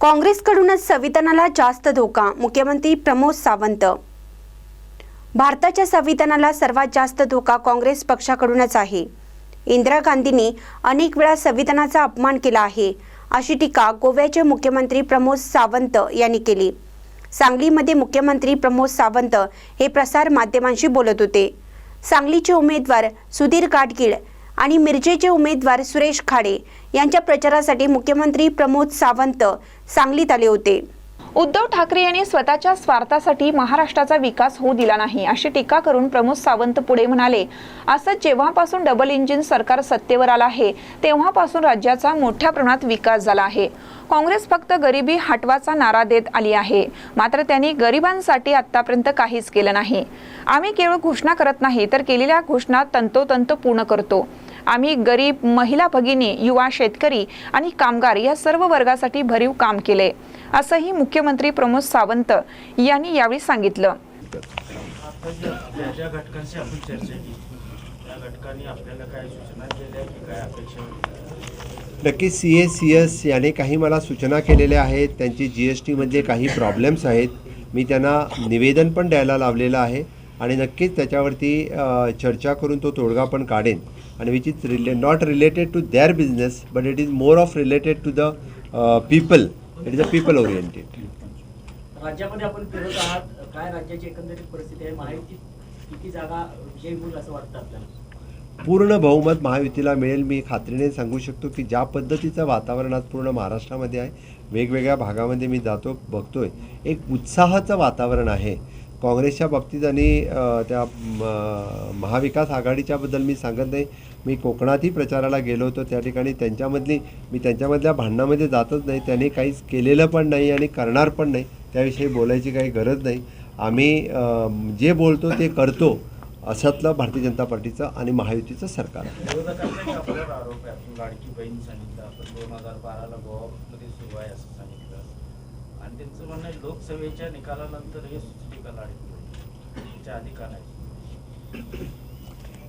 काँग्रेसकडूनच संविधानाला जास्त धोका मुख्यमंत्री प्रमोद सावंत. भारताच्या संविधानाला सर्वात जास्त धोका काँग्रेस पक्षाकडूनच आहे. इंदिरा गांधींनी अनेक वेळा संविधानाचा अपमान केला आहे अशी टीका गोव्याचे मुख्यमंत्री प्रमोद सावंत यांनी केली. सांगलीमध्ये मुख्यमंत्री प्रमोद सावंत हे प्रसार माध्यमांशी बोलत होते. सांगलीचे उमेदवार सुधीर गाडगीळ आणि मिरजेचे उमेदवार सुरेश खाडे यांच्या प्रचारासाठी मुख्यमंत्री प्रमोद सावंत सांगलीत आले होते. उद्धव ठाकरे यांनी स्वतःच्या स्वार्थासाठी महाराष्ट्राचा विकास होऊ दिला नाही अशी टीका करून प्रमोद सावंत पुढे म्हणाले असं जेव्हापासून डबल इंजिन सरकार सत्तेवर आलं आहे तेव्हापासून राज्याचा मोठ्या प्रमाणात विकास झाला आहे. काँग्रेस फक्त गरिबी हटवाचा नारा देत आली आहे मात्र त्यांनी गरिबांसाठी आतापर्यंत काहीच केलं नाही. आम्ही केवळ घोषणा करत नाही तर केलेल्या घोषणा तंतोतंत पूर्ण करतो. आम्ही गरीब महिला भगिनी युवा शेतकरी आणि कामगार या सर्व वर्गासाठी भरीव काम केले असंही मुख्यमंत्री प्रमोद सावंत यांनी यावेळी सांगितलं आता ज्या ज्या ज्या घटकांची आपण चर्चा केली त्या घटकांनी आपल्याला काय सूचना केल्या की काय अपेक्षा होत्या? नक्की सी एस सी एस याने काही मला सूचना केलेल्या आहेत त्यांची जी एस टीमध्ये काही प्रॉब्लेम्स आहेत मी त्यांना निवेदन पण द्यायला लावलेलं आहे आणि नक्कीच त्याच्यावरती चर्चा करून तो तोडगा पण काढेन आणि which is really not related to their business but it is more of related to the people it is a people oriented राज्यामध्ये आपण फिरत आहात. काय राज्याची एकंदरीत परिस्थिती आहे? माहिती किती जागा विजयी होईल असं वाटतं आपल्याला? पूर्ण बहुमत महायुतीला मिळेल. मी खात्रीने सांगू शकतो की ज्या पद्धतीचं वातावरण आज पूर्ण महाराष्ट्रामध्ये आहे वेगवेगळ्या भागामध्ये मी जातो बघतोय. एक उत्साहाचं वातावरण आहे. काँग्रेसच्या बाबतीत आणि त्या महाविकास आघाडीच्याबद्दल मी सांगत नाही. मी कोकणातही प्रचाराला गेलो होतो त्या ठिकाणी. त्यांच्यामधली मी त्यांच्यामधल्या भांडणामध्ये जातच नाही. त्यांनी काहीच केलेलं पण नाही आणि करणार पण नाही. त्याविषयी बोलायची काही गरज नाही. आम्ही जे बोलतो ते करतो. अशातलं भारतीय जनता पार्टीचं आणि महायुतीचं सरकार. आणि त्यांचं म्हणणं आहे लोकसभेच्या निकालानंतर हे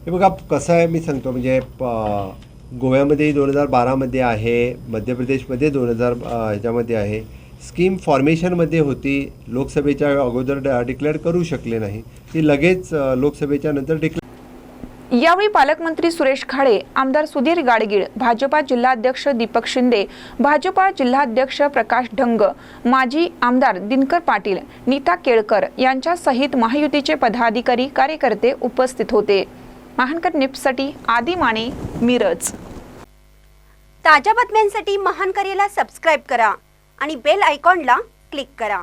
हे बघा कसं आहे मी सांगतो म्हणजे गोव्यामध्ये दोन हजार बारामध्ये आहे मध्य प्रदेशमध्ये दोन हजार ह्याच्यामध्ये आहे. स्कीम फॉर्मेशनमध्ये होती लोकसभेच्या अगोदर डिक्लेअर करू शकले नाही. ती लगेच लोकसभेच्या नंतर डिक्लेअर यावेळी पालकमंत्री सुरेश खाडे आमदार सुधीर गाडगीळ भाजपा जिल्हाध्यक्ष दीपक शिंदे भाजपा जिल्हाध्यक्ष प्रकाश ढंग माजी आमदार दिनकर पाटील नीता केळकर यांच्या सहित महायुतीचे पदाधिकारी कार्यकर्ते उपस्थित होते. महानकर निप्ससाठी आदी माने मिरज. ताज्या बातम्यांसाठी महानकरेला सबस्क्राईब करा आणि बेल आयकॉनला क्लिक करा.